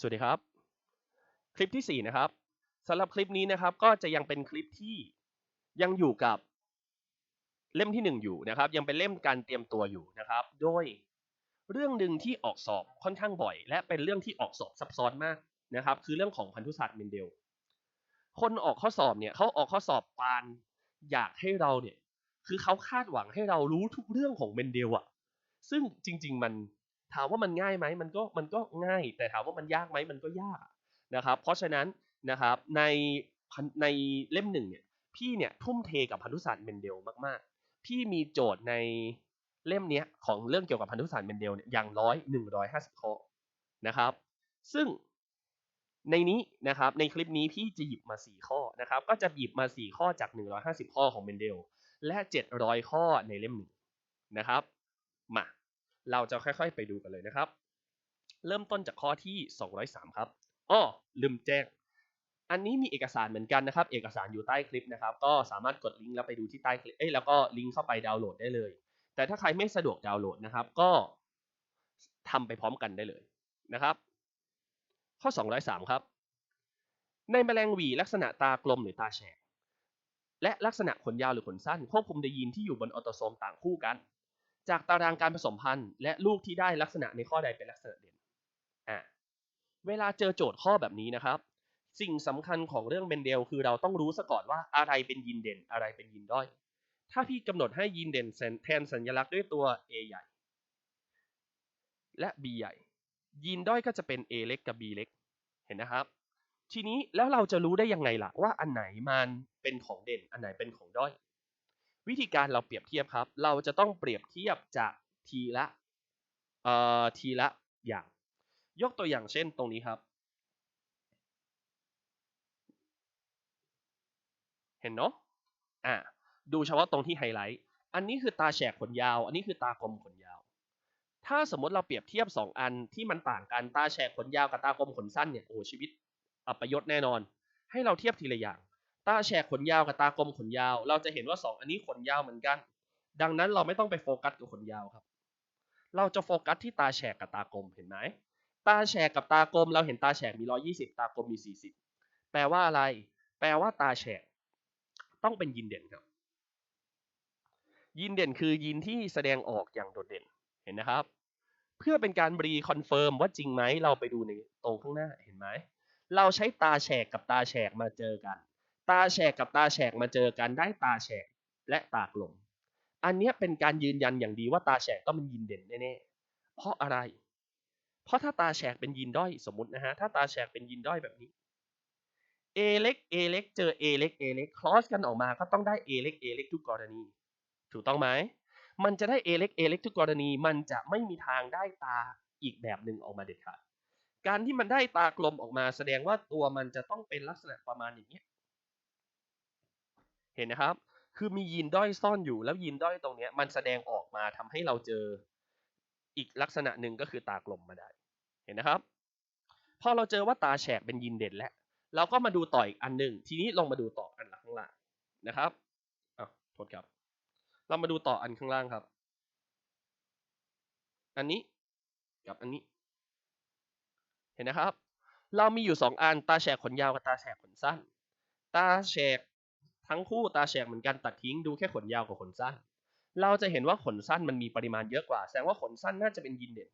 สวัสดีครับ คลิปที่ 4 นะครับสำหรับคลิปนี้นะครับก็จะยังเป็นคลิปที่ยังอยู่กับเล่มที่ 1 อยู่นะครับ ยังเป็นเล่มการเตรียมตัวอยู่นะครับ โดยเรื่องหนึ่งที่ออกสอบค่อนข้างบ่อย และเป็นเรื่องที่ออกสอบซับซ้อนมากนะครับ คือเรื่องของพันธุศาสตร์เมนเดล คนออกข้อสอบเนี่ยเขาออกข้อสอบปานอยากให้เราเนี่ยคือเขาคาดหวังให้เรารู้ทุกเรื่องของเมนเดลอะซึ่งจริง ๆ มัน ถามว่ามันง่ายไหมมันก็มันก็ง่าย แต่ถามว่ามันยากไหมมันก็ยากนะครับ เพราะฉะนั้นนะครับในในเล่มหนึ่งเนี่ยพี่เนี่ยทุ่มเทกับพันธุศาสตร์เมนเดลมากๆ พี่มีโจทย์ในเล่มเนี้ยของเรื่องเกี่ยวกับพันธุศาสตร์เมนเดลเนี่ยอย่างร้อยหนึ่งร้อยห้าสิบข้อนะครับ ซึ่งในนี้นะครับในคลิปนี้พี่จะหยิบมา 4 ข้อนะครับก็จะหยิบมา 4 ข้อจาก 150 ข้อของเมนเดล และ 700 ข้อในเล่มหนึ่งนะครับมา เราจะค่อยๆ ไปดูกันเลยนะครับ เริ่มต้นจากข้อที่ 203 ครับอ้อลืมแจ้ง อันนี้มีเอกสารเหมือนกันนะครับ เอกสารอยู่ใต้คลิปนะครับ ก็สามารถกดลิงก์แล้วไปดูที่ใต้คลิป เอ้ย แล้วก็ลิงก์เข้าไปดาวน์โหลดได้เลย แต่ถ้าใครไม่สะดวกดาวน์โหลดนะครับ ก็ทำไปพร้อมกันได้เลยนะครับ ข้อ 203 ครับ ในแมลงวีลักษณะตากลมหรือตาแฉกและลักษณะขนยาวหรือขนสั้นควบคุมโดยยีนที่อยู่บนออโตโซมต่างคู่กัน จากตารางการผสมพันธุ์ และลูกที่ได้ลักษณะในข้อใดเป็นลักษณะเด่นอ่าเวลาเจอโจทย์ข้อแบบนี้นะครับ สิ่งสำคัญของเรื่องเบนเดลคือเราต้องรู้ซะก่อนว่าอะไรเป็นยีนเด่นอะไรเป็นยีนด้อย ถ้าพี่กำหนดให้ยีนเด่นแทนสัญลักษณ์ด้วยตัว A ใหญ่ และ B ใหญ่ยีนด้อยก็จะเป็น A เล็กกับ B เล็ก เห็นนะครับ ทีนี้แล้วเราจะรู้ได้ยังไงล่ะว่าอันไหนมันเป็นของเด่น อันไหนเป็นของด้อย วิธีการเราเปรียบเทียบครับ เราจะต้องเปรียบเทียบจากทีละเอ่อทีละอย่าง ยกตัวอย่างเช่นตรงนี้ครับ เห็นเนาะอะดูเฉพาะตรงที่ไฮไลท์ อันนี้คือตาแฉกขนยาว อันนี้คือตากลมขนยาว ถ้าสมมติเราเปรียบเทียบ 2 อันที่มันต่างกัน ตาแฉกขนยาวกับตากลมขนสั้นเนี่ย โอ้ชีวิตอัปยศแน่นอน ให้เราเทียบทีละอย่าง ตาแฉกขนยาวกับตากลมขนยาว เราจะเห็นว่า 2 อันนี้ขนยาวเหมือนกัน ดังนั้นเราไม่ต้องไปโฟกัสกับขนยาวครับ เราจะโฟกัสที่ตาแฉกกับตากลมเห็นไหมตาแฉกกับตากลม เราเห็นตาแฉกมี 120 ตากลมมี 40 แปลว่าอะไร แปลว่าตาแฉกต้องเป็นยีนเด่นครับยีนเด่นคือยีนที่แสดงออกอย่างโดดเด่นเห็นนะครับ เพื่อเป็นการรีคอนเฟิร์มว่าจริงไหมเราไปดูในตรงข้างหน้าเห็นไหมเราใช้ตาแฉกกับตาแฉกมาเจอกัน ตาแฉกกับตาแฉกมาเจอกันได้ตาแฉกและตากลม อันนี้เป็นการยืนยันอย่างดีว่าตาแฉกต้องเป็นยีนเด่นแน่ๆ เพราะอะไร เพราะถ้าตาแฉกเป็นยีนด้อยสมมตินะฮะ ถ้าตาแฉกเป็นยีนด้อยแบบนี้ A เล็ก A เล็กเจอ A เล็ก A เล็กคลอสกันออกมาก็ต้องได้ A เล็ก A เล็กทุกกรณี ถูกต้องไหม มันจะได้ A เล็ก A เล็กทุกกรณี มันจะไม่มีทางได้ตาอีกแบบหนึ่งออกมาเด็ดขาด การที่มันได้ตากลมออกมาแสดงว่าตัวมันจะต้องเป็นลักษณะประมาณอย่างนี้ เห็นนะครับ คือมียีนด้อยซ่อนอยู่แล้วยีนด้อยตรงนี้มันแสดงออกมาทำให้เราเจออีกลักษณะหนึ่งก็คือตากลมมาได้ เห็นนะครับพอเราเจอว่าตาแฉกเป็นยีนเด่นแล้ว เราก็มาดูต่ออีกอันหนึ่งทีนี้ลงมาดูต่ออันหลังข้างล่างนะครับอะโทษครับ เรามาดูต่ออันข้างล่างครับ อันนี้กับอันนี้ เห็นนะครับ เรามีอยู่สองอันตาแฉกขนยาวกับตาแฉกขนสั้น ตาแฉก ทั้งคู่ตาแฉกเหมือนกันตัดทิ้งดูแค่ขนยาวกับขนสั้น เราจะเห็นว่าขนสั้นมันมีปริมาณเยอะกว่า แสดงว่าขนสั้นน่าจะเป็นยีนเด่น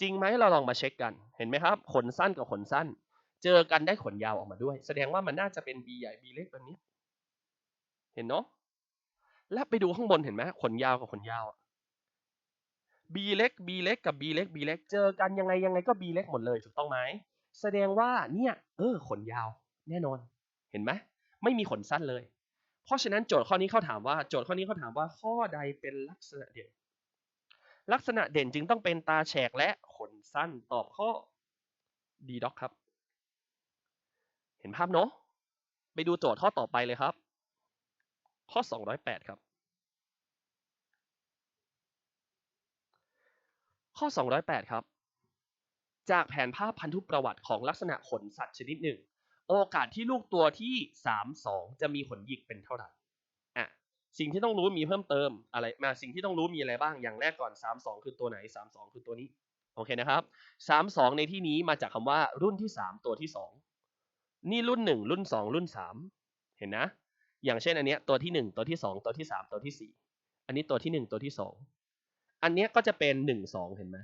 จริงไหมเราลองมาเช็คกัน เห็นไหมครับ ขนสั้นกับขนสั้น เจอกันได้ขนยาวออกมาด้วย แสดงว่ามันน่าจะเป็น B ใหญ่ B เล็กแบบนี้ เห็นเนาะและไปดูข้างบนเห็นไหมขนยาวกับขนยาว B เล็ก B เล็กกับ B เล็ก B เล็กเจอกันยังไงยังไงก็ B เล็กหมดเลยถูกต้องไหมแสดงว่าเนี่ยเออขนยาวแน่นอน เห็นไหม ไม่มีขนสั้นเลย เพราะฉะนั้นโจทย์ข้อนี้เขาถามว่าโจทย์ข้อนี้เขาถามว่าข้อใดเป็นลักษณะเด่น ลักษณะเด่นจึงต้องเป็นตาแฉกและขนสั้นตอบข้อ D ด็อกครับ เห็นภาพเนาะไปดูโจทย์ข้อต่อไปเลยครับ ข้อ 208 ครับ ข้อ 208 ครับ จากแผนภาพพันธุประวัติของลักษณะขนสัตว์ชนิดหนึ่ง โอกาสที่ลูกตัวที่32จะมีขนหยิกเป็นเท่าไหร่อะสิ่งที่ต้องรู้มีเพิ่มเติมอะไรมาสิ่งที่ต้องรู้มีอะไรบ้างอย่างแรกก่อน32คือตัวไหน32คือตัวนี้โอเคนะครับสามสองในที่นี้มาจากคำว่ารุ่นที่สามตัวที่สองนี่รุ่นหนึ่งรุ่นสองรุ่นสามเห็นนะ อย่างเช่นอันเนี้ยตัวที่หนึ่งตัวที่สองตัวที่สามตัวที่สี่อันนี้ตัวที่หนึ่งตัวที่สองอันเนี้ยก็จะเป็นหนึ่งสองเห็นไหม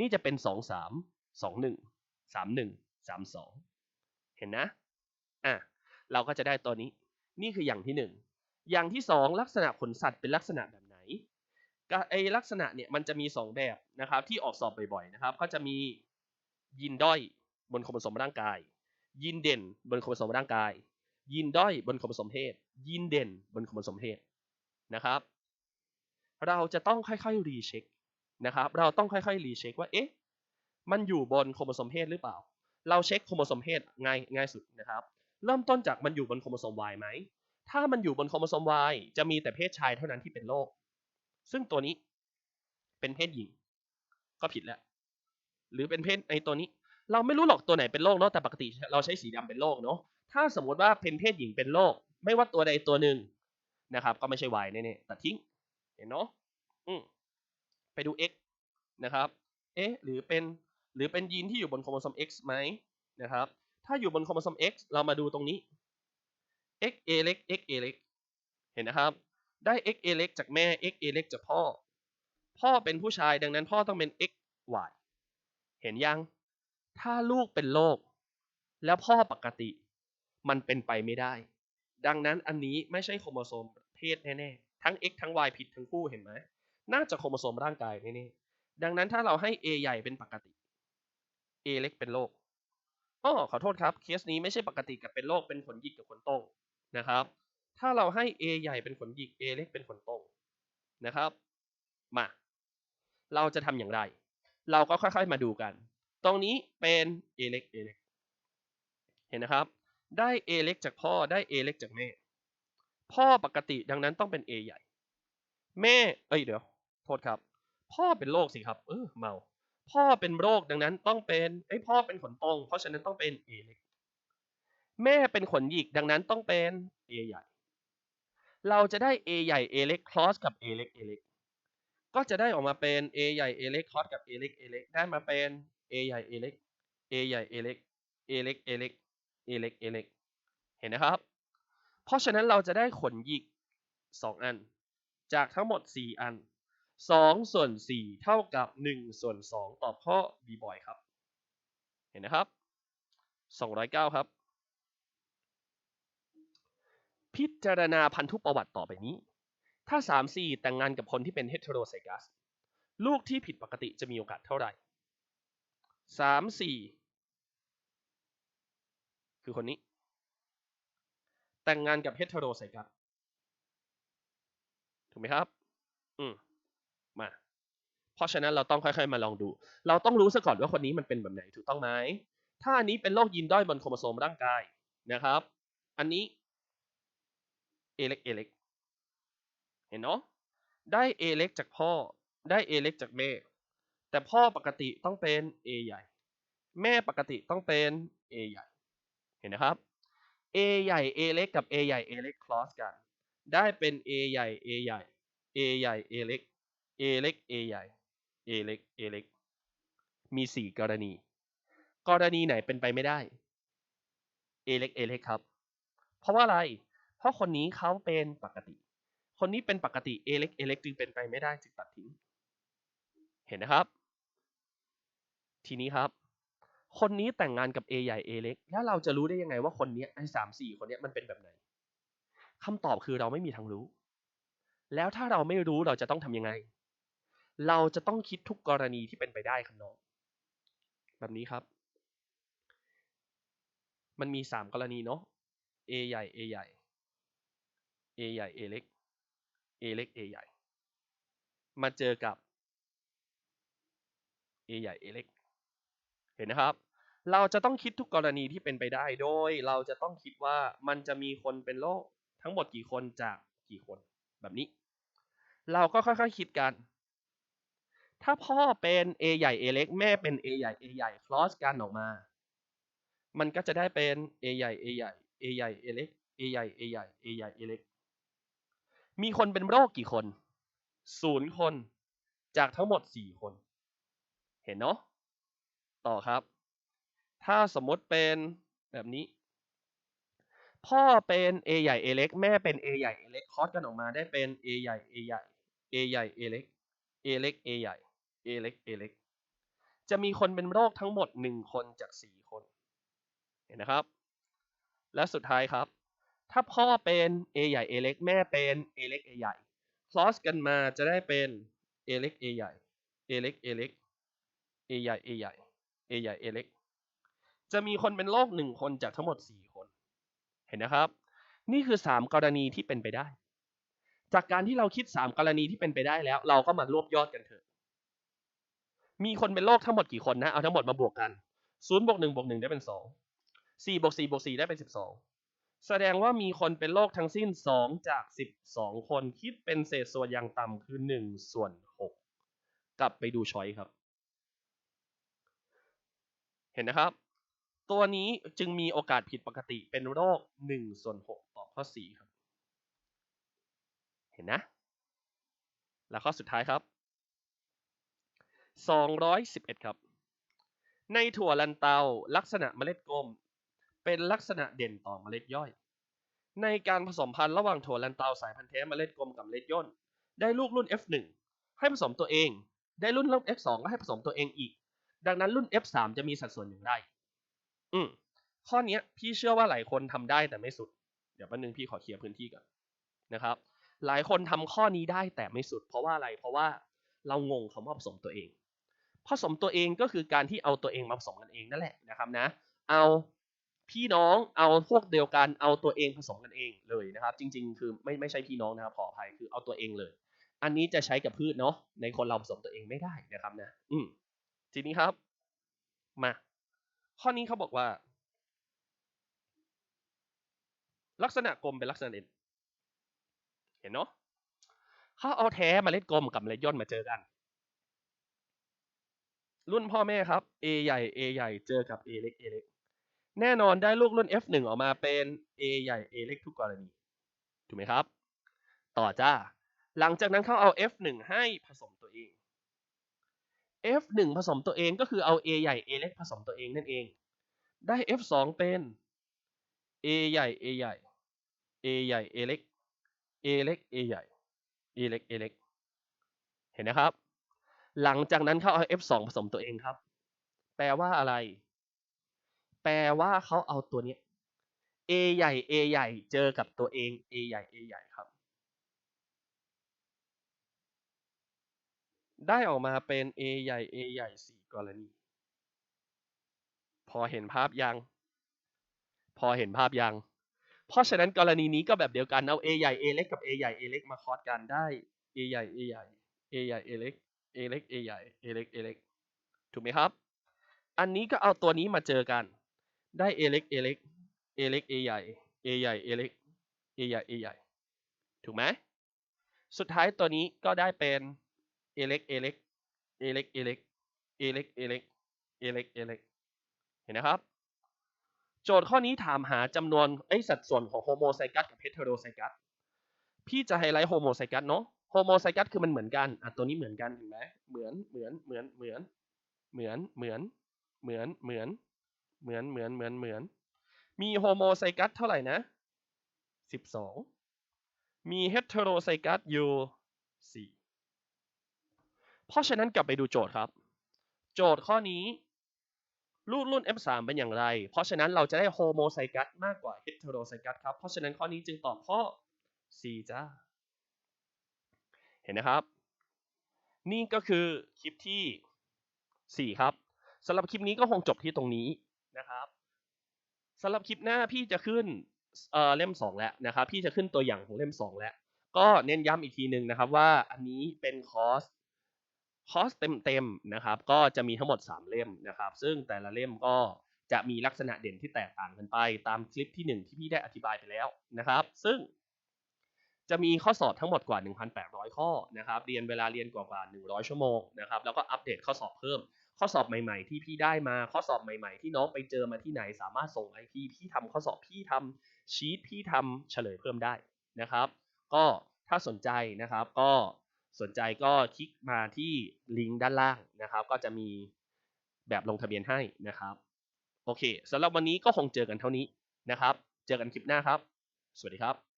นี่จะเป็นสองสามสองหนึ่งสามหนึ่งสามสอง เห็นนะอะเราก็จะได้ตัวนี้ นี่คืออย่างที่หนึ่งอย่างที่สองลักษณะขนสัตว์เป็นลักษณะแบบไหนก็ไอลักษณะเนี่ยมันจะมีสองแบบนะครับที่ออกสอบบ่อยๆนะครับก็จะมียีนด้อยบนโครโมโซมร่างกายยีนเด่นบนโครโมโซมร่างกายยีนด้อยบนโครโมโซมเพศยีนเด่นบนโครโมโซมเพศนะครับ เราจะต้องค่อยๆรีเช็คนะครับ เราต้องค่อยๆรีเช็คว่าเอ๊ะมันอยู่บนโครโมโซมเพศหรือเปล่า เราเช็คโครโมโซมเพศง่ายง่ายสุดนะครับ เริ่มต้นจากมันอยู่บนโครโมโซม Y ไหม ถ้ามันอยู่บนโครโมโซม Y จะมีแต่เพศชายเท่านั้นที่เป็นโรค ซึ่งตัวนี้เป็นเพศหญิง ก็ผิดแล้ว หรือเป็นเพศในตัวนี้ เราไม่รู้หรอกตัวไหนเป็นโรคเนาะ แต่ปกติเราใช้สีดำเป็นโรคเนาะ ถ้าสมมติว่าเป็นเพศหญิงเป็นโรค ไม่ว่าตัวใดตัวหนึ่งนะครับ ก็ไม่ใช่ Y แน่ๆตัดทิ้ง เห็นเนาะ อืมไปดู X นะครับ เอ๊ะ หรือเป็น หรือเป็นยีนที่อยู่บนโครโมโซม X ไหมนะครับ ถ้าอยู่บนโครโมโซม X เรามาดูตรงนี้ XA เล็ก XA เล็กเห็นนะครับ ได้ XA เล็กจากแม่ XA เล็กจากพ่อ พ่อเป็นผู้ชายดังนั้นพ่อต้องเป็น XY เห็นยัง ถ้าลูกเป็นโรคแล้วพ่อปกติ มันเป็นไปไม่ได้ ดังนั้นอันนี้ไม่ใช่โครโมโซมเพศแน่ๆ ทั้ง X ทั้ง Y ผิดทั้งคู่เห็นไหม น่าจะโครโมโซมร่างกายแน่ๆ ดังนั้นถ้าเราให้ A ใหญ่เป็นปกติ A เล็กเป็นโรคอ้อขอโทษครับเคสนี้ไม่ใช่ปกติกับเป็นโรคเป็นขนหยิกกับขนตรงนะครับ ถ้าเราให้ A ใหญ่เป็นขนหยิก A เล็กเป็นขนตรงนะครับ มา เราจะทำอย่างไร เราก็ค่อยๆมาดูกัน ตรงนี้เป็น A เล็ก A เล็ก เห็นนะครับ ได้ A เล็กจากพ่อได้ A เล็กจากแม่ พ่อปกติดังนั้นต้องเป็น A ใหญ่ แม่ เอ้ยเดี๋ยว โทษครับ พ่อเป็นโรคสิครับ เออเมา พ่อเป็นโรคดังนั้นต้องเป็นไอ้พ่อเป็นขนตรง เพราะฉะนั้นต้องเป็น A เล็กแม่เป็นขนหยิกดังนั้นต้องเป็น A ใหญ่ เราจะได้ A ใหญ่ A เล็ก cross กับ A เล็ก A เล็กก็จะได้ออกมาเป็น A ใหญ่ A เล็ก cross กับ A เล็ก A เล็กได้มาเป็น A ใหญ่ A เล็ก A ใหญ่ A เล็ก A เล็ก A เล็ก A เล็ก A เล็ก เห็นนะครับ เพราะฉะนั้นเราจะได้ขนหยิก 2 อัน จากทั้งหมด 4 อัน 2 ส่วน 4 เท่ากับ 1 ส่วน 2 ตอบข้อ B บ่อยครับ เห็นนะครับ 209 ครับ พิจารณาพันธุประวัติต่อไปนี้ ถ้า 3 4 แต่งงานกับคนที่เป็นเฮตโรไซกัส ลูกที่ผิดปกติจะมีโอกาสเท่าไหร่ 3 4 คือคนนี้ แต่งงานกับเฮตโรไซกัส ถูกไหมครับ อืม เพราะฉะนั้นเราต้องค่อยๆมาลองดู เราต้องรู้ซะก่อนว่าคนนี้มันเป็นแบบไหนถูกต้องไหมถ้าอันนี้เป็นโรคยีนด้อยบนโครโมโซมร่างกายนะครับ อันนี้ A เล็ก A เล็กเห็นเนาะได้ A เล็กจากพ่อได้ A เล็กจากแม่ แต่พ่อปกติต้องเป็น A ใหญ่ แม่ปกติต้องเป็น A ใหญ่ เห็นนะครับ A ใหญ่ A เล็กกับ A ใหญ่ A เล็ก cross กัน ได้เป็น A ใหญ่ A ใหญ่ A ใหญ่ A เล็ก A เล็ก A ใหญ่ A เล็ก A เล็ก มี 4 กรณี กรณีไหนเป็นไปไม่ได้ A เล็ก A เล็กครับ เพราะว่าอะไร เพราะคนนี้เขาเป็นปกติ คนนี้เป็นปกติ A เล็ก A เล็กจึงเป็นไปไม่ได้จึงตัดทิ้ง เห็นนะครับ ทีนี้ครับ คนนี้แต่งงานกับ A ใหญ่ A เล็ก แล้วเราจะรู้ได้ยังไงว่าคนนี้ไอ้สามสี่คนนี้มันเป็นแบบไหนคำตอบคือเราไม่มีทางรู้ แล้วถ้าเราไม่รู้เราจะต้องทำยังไง เราจะต้องคิดทุกกรณีที่เป็นไปได้ครับน้อง แบบนี้ครับ มันมีสามกรณีเนาะ A ใหญ่ A ใหญ่ A ใหญ่ A เล็ก A เล็ก A ใหญ่ มาเจอกับ A ใหญ่ A เล็ก เห็นนะครับ เราจะต้องคิดทุกกรณีที่เป็นไปได้โดย เราจะต้องคิดว่ามันจะมีคนเป็นโรคทั้งหมดกี่คนจากกี่คนแบบนี้ เราก็ค่อยๆคิดกัน ถ้าพ่อเป็น A ใหญ่ A เล็ก แม่เป็น A ใหญ่ A ใหญ่ cross กันออกมา มันก็จะได้เป็น A ใหญ่ A ใหญ่ A ใหญ่ A เล็ก A ใหญ่ A ใหญ่ A ใหญ่ A เล็ก มีคนเป็นโรคกี่คนศูนย์คน จากทั้งหมดสี่คน เห็นเนาะ ต่อครับ ถ้าสมมติเป็นแบบนี้ พ่อเป็น A ใหญ่ A เล็ก แม่เป็น A ใหญ่ A เล็ก คอสกันออกมาได้เป็น A ใหญ่ A ใหญ่ A ใหญ่ A เล็ก A เล็ก A ใหญ่ A เล็ก A เล็ก จะมีคนเป็นโรคทั้งหมด 1 คนจาก 4 คน เห็นนะครับ และสุดท้ายครับ ถ้าพ่อเป็น A ใหญ่ A เล็ก แม่เป็น A เล็ก A ใหญ่ คลอสกันมาจะได้เป็น A เล็ก A ใหญ่ A เล็ก A เล็ก A ใหญ่ A ใหญ่ A ใหญ่ A เล็ก จะมีคนเป็นโรคหนึ่งคนจากทั้งหมด 4 คน เห็นนะครับ นี่คือ 3 กรณีที่เป็นไปได้จากการที่เราคิด 3 กรณีที่เป็นไปได้แล้ว เราก็มารวบยอดกันเถอะ มีคนเป็นโรคทั้งหมดกี่คนนะ เอาทั้งหมดมาบวกกัน0บวก1บวก1ได้เป็น2 4บวก4บวก4ได้เป็น12แสดงว่ามีคนเป็นโรคทั้งสิ้น2จาก12คนคิดเป็นเศษส่วนอย่างต่ำคือ1ส่วน6กกลับไปดูช้อยครับ เห็นนะครับ ตัวนี้จึงมีโอกาสผิดปกติเป็นโรค1ส่วน6ตอบข้อ4ครับ เห็นนะ แล้วข้อสุดท้ายครับ 211 ครับ ในถั่วลันเตาลักษณะเมล็ดกลม เป็นลักษณะเด่นต่อเมล็ดย่อย ในการผสมพันธุ์ระหว่างถั่วลันเตาสายพันธุ์แท้เมล็ดกลมกับเมล็ดย่น ได้ลูกรุ่น F1 ให้ผสมตัวเอง ได้รุ่นรุ่น F2 ก็ให้ผสมตัวเองอีก ดังนั้นรุ่น F3 จะมีสัดส่วนอย่างไรอืมข้อนี้พี่เชื่อว่าหลายคนทำได้แต่ไม่สุด เดี๋ยวแป๊บนึงพี่ขอเคลียร์พื้นที่ก่อนนะครับ หลายคนทำข้อนี้ได้แต่ไม่สุด เพราะว่าอะไร เพราะว่าเรางงคำว่าผสมตัวเอง ผสมตัวเองก็คือการที่เอาตัวเองมาผสมกันเองนั่นแหละนะครับนะ เอาพี่น้องเอาพวกเดียวกันเอาตัวเองผสมกันเองเลยนะครับ จริง ๆ คือไม่ไม่ใช่พี่น้องนะครับขออภัยคือเอาตัวเองเลย อันนี้จะใช้กับพืชเนาะในคนเราผสมตัวเองไม่ได้นะครับนะ อืมทีนี้ครับ มา ข้อนี้เขาบอกว่า ลักษณะกลมเป็นลักษณะเด่นเห็นเนาะเขาเอาแท้เมล็ดกลมกับเมล็ดย่นมาเจอกัน รุ่นพ่อแม่ครับ A ใหญ่ A ใหญ่เจอกับ A เล็ก A เล็ก แน่นอนได้ลูกรุ่น F1 ออกมาเป็น A ใหญ่ A เล็กทุกกรณี ถูกไหมครับ ต่อจ้า หลังจากนั้นเขาเอา F1 ให้ผสมตัวเอง F1 ผสมตัวเองก็คือเอา A ใหญ่ A เล็กผสมตัวเองนั่นเอง ได้ F2 เป็น A ใหญ่ A ใหญ่ A ใหญ่ A เล็ก A เล็ก A ใหญ่ A เล็ก A เล็ก เห็นนะครับ หลังจากนั้นเขาเอา F2 ผสมตัวเองครับ แปลว่าอะไร แปลว่าเขาเอาตัวนี้ A ใหญ่ A ใหญ่ เจอกับตัวเอง A ใหญ่ A ใหญ่ครับ ได้ออกมาเป็น A ใหญ่ A ใหญ่สี่กรณี พอเห็นภาพยัง พอเห็นภาพยัง เพราะฉะนั้นกรณีนี้ก็แบบเดียวกัน เอา A ใหญ่ A เล็กกับ A ใหญ่ A เล็กมาคอสกันได้ A ใหญ่ A ใหญ่ A ใหญ่ A เล็ก A เล็ก A ใหญ่ A เล็ก A เล็กถูกไหมครับ อันนี้ก็เอาตัวนี้มาเจอกัน ได้ A เล็ก A เล็ก A เล็ก A ใหญ่ A ใหญ่ A เล็ก A ใหญ่ A ใหญ่ ถูกไหม สุดท้ายตัวนี้ก็ได้เป็น A เล็ก A เล็ก A เล็ก A เล็ก A เล็ก A เล็ก A เล็ก A เล็ก เห็นนะครับ โจทย์ข้อนี้ถามหาจำนวนไอสัดส่วนของโฮโมไซกัสกับเฮเทโรไซกัส พี่จะไฮไลท์โฮโมไซกัสเนาะ โฮโมไซกัสคือมันเหมือนกันอะตัวนี้เหมือนกันเห็นไหมเหมือนเหมือนเหมือนเหมือนเหมือนเหมือนเหมือนเหมือนเหมือนเหมือนเหมือนเหมือนมีโฮโมไซกัสเท่าไหร่นะสิบสองมีเฮเทโรไซกัสอยู่สี่เพราะฉะนั้นกลับไปดูโจทย์ครับ โจทย์ข้อนี้รูปรุ่น F3 เป็นอย่างไร เพราะฉะนั้นเราจะได้โฮโมไซกัสมากกว่าเฮเทโรไซกัสครับ เพราะฉะนั้นข้อนี้จึงตอบข้อ C จ้า เห็นนะครับ นี่ก็คือคลิปที่ 4 ครับสำหรับคลิปนี้ก็คงจบที่ตรงนี้นะครับสำหรับคลิปหน้าพี่จะขึ้นเอ่อเล่ม 2 แล้วนะครับ พี่จะขึ้นตัวอย่างของเล่ม 2 แล้ว ก็เน้นย้ำอีกทีหนึ่งนะครับว่าอันนี้เป็นคอร์สคอร์สเต็มๆนะครับ ก็จะมีทั้งหมด 3 เล่มนะครับ ซึ่งแต่ละเล่มก็จะมีลักษณะเด่นที่แตกต่างกันไปตามคลิปที่ 1 ที่พี่ได้อธิบายไปแล้วนะครับ ซึ่ง จะมีข้อสอบทั้งหมดกว่า 1,800 ข้อนะครับ เรียนเวลาเรียนกว่ากว่า 100 ชั่วโมงนะครับ แล้วก็อัปเดตข้อสอบเพิ่ม ข้อสอบใหม่ๆ ที่พี่ได้มา ข้อสอบใหม่ๆ ที่น้องไปเจอมาที่ไหน สามารถส่งให้พี่ พี่ทำข้อสอบพี่ทำชีตพี่ทำเฉลยเพิ่มได้นะครับ ก็ถ้าสนใจนะครับ ก็สนใจก็คลิกมาที่ลิงก์ด้านล่างนะครับ ก็จะมีแบบลงทะเบียนให้นะครับ โอเคสำหรับวันนี้ก็คงเจอกันเท่านี้นะครับ เจอกันคลิปหน้าครับ สวัสดีครับ